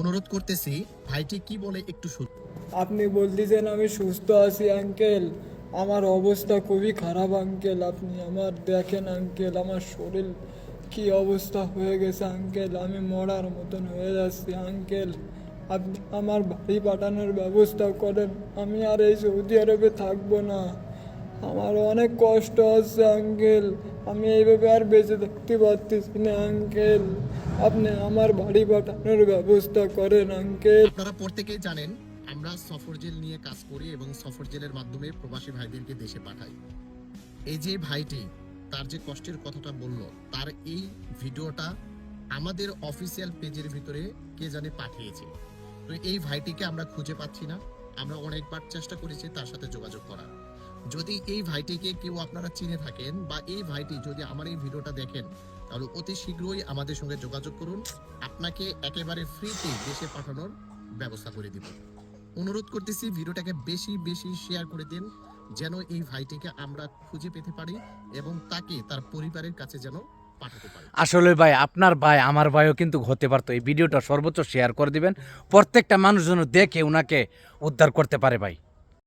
অনুরোধ করতেছি, ভাইটি কি বলে একটু শুন আপনি বলতেছেন আমি সুস্থ আছি আঙ্কেল আমার অবস্থা খুবই খারাপ আঙ্কেল আপনি আমার দেখেন আঙ্কেল আমার শরীর কি অবস্থা হয়ে গেছে আঙ্কেল আমি মরার মতন হয়ে যাচ্ছি আঙ্কেল আপনি আমার বাড়ি পাঠানোর ব্যবস্থা করেন, আমি আর এই সৌদি আরবে থাকব না। আমার অনেক কষ্ট হচ্ছে আঙ্কেল আমি এইভাবে আর বেঁচে থাকতে পারতেছি না আঙ্কেল আপনি আমার বাড়ি পাঠানোর ব্যবস্থা করেন, আঙ্কেল। আপনারা প্রত্যেকেই জানেন, আমরা সফর জেল নিয়ে কাজ করি এবং সফর জেলের মাধ্যমে প্রবাসী ভাইদেরকে দেশে পাঠাই। এই যে ভাইটি, তার যে কষ্টের কথাটা বলল, তার এই ভিডিওটা আমাদের অফিসিয়াল পেজের ভিতরে কে জানে পাঠিয়েছে। তো এই ভাইটিকে আমরা খুঁজে পাচ্ছি না। আমরা অনেকবার চেষ্টা করেছি তার সাথে যোগাযোগ করার। যদি এই ভাইটিকে কেউ আপনারা চিনে থাকেন বা এই ভাইটি যদি আমার এই ভিডিওটা দেখেন, তাহলে অতি শীঘ্রই আমাদের সঙ্গে যোগাযোগ করুন। আপনাকে একেবারে ফ্রিতে দেশে পাঠানোর ব্যবস্থা করে দিব। অনুরোধ করতেছি ভিডিওটাকে বেশি বেশি শেয়ার করে দিন, যেন এই ভাইটিকে আমরা খুঁজে পেতে পারি এবং তাকে তার পরিবারের কাছে যেন আসলে ভাই, আপনার ভাই, আমার ভাইও কিন্তু হতে পারতো। এই ভিডিওটা সর্বোচ্চ শেয়ার করে দিবেন। প্রত্যেকটা মানুষ যেন দেখে ওনাকে উদ্ধার করতে পারে ভাই।